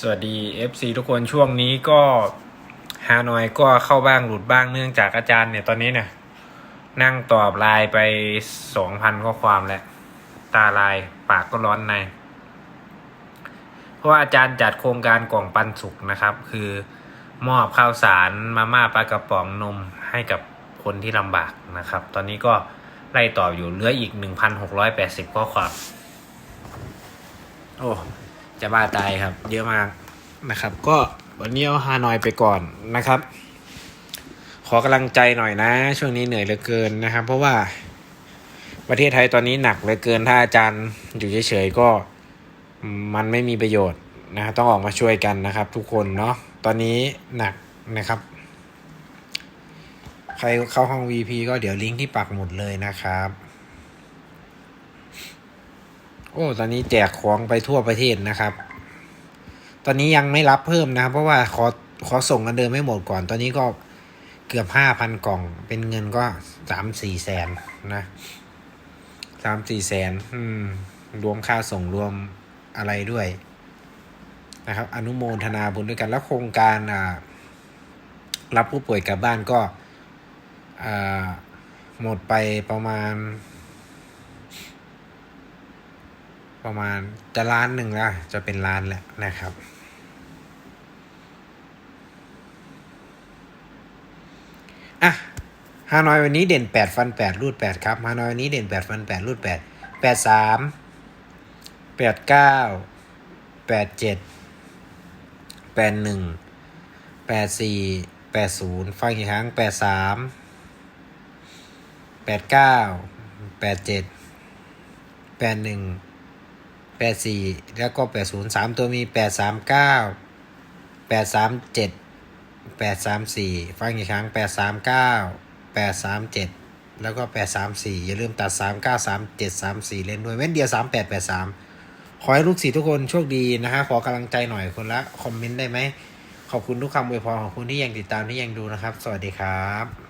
สวัสดี FC ทุกคนช่วงนี้ก็ฮานอยก็เข้าบ้างหลุดบ้างเนื่องจากอาจารย์เนี่ยตอนนี้เนี่ยนั่งตอบไลน์ไปสองพันข้อความแล้ว ตาลายปากก็ร้อนใน เพราะว่าอาจารย์จัดโครงการกล่องปันสุขนะครับ คือมอบข้าวสารมาม่าปลากระป๋องนมให้กับคนที่ลำบากนะครับ ตอนนี้ก็ไล่ตอบอยู่เหลืออีก 1,680 ข้อความ โอ้ จะบ้าตายครับ เยอะมากนะครับ ก็วันนี้เอาฮานอยไปก่อนนะครับ ขอกำลังใจหน่อยนะ ช่วงนี้เหนื่อยเหลือเกินนะครับ เพราะว่าประเทศไทยตอนนี้หนักเหลือเกินถ้าอาจารย์อยู่เฉยๆก็มันไม่มีประโยชน์นะต้องออกมาช่วยกันนะครับ ทุกคนเนาะตอนนี้หนักนะครับ ใครเข้าห้อง VP ก็เดี๋ยวลิงก์ที่ปักหมุดเลยนะครับ โอ้ตอนนี้แจกของไปทั่วประเทศนะครับ ตอนนี้ยังไม่รับเพิ่มนะครับเพราะว่าขอขอส่งกันเดิมไม่หมดก่อน ตอนนี้ก็เกือบห้าพันกล่อง เป็นเงินก็สามสี่แสนนะสามสี่แสนอืม รวมค่าส่งรวมอะไรด้วยนะครับ อนุโมทนาบุญด้วยกัน แล้วโครงการอ่ารับผู้ป่วยกลับบ้านก็อ่าหมดไปประมาณ ประมาณจะล้านหนึ่งแล้วจะเป็นล้านแล้วนะครับ อะฮานอยวันนี้เด่น 8 ฟัน 8 รูด 8 ครับฮานอยวันนี้เด่น 8 ฟัน 8 รูด 8 8 3 8 9 8 7 8 1 8 4 8 0 ฟังอีกครั้ง 8 3 8 9 8 7 8 1 แปดสี่แล้วก็แปดศูนย์สามตัวมีแปดสามเก้าแปดสามเจ็ดแปดสามสี่ฟังอีกครั้งแปดสามเก้าแปดสามเจ็ดแล้วก็แปดสามสี่อย่าลืมตัดสามเก้าสามเจ็ดสามสี่เล่นด้วยเว้นเดียวสามแปดแปดสามขอให้ลูกศิษย์ทุกคนโชคดีนะฮะขอกำลังใจหน่อยคนละคอมเมนต์ได้ไหมขอบคุณทุกคำอวยพรของคุณที่ยังติดตามที่ยังดูนะครับ สวัสดีครับ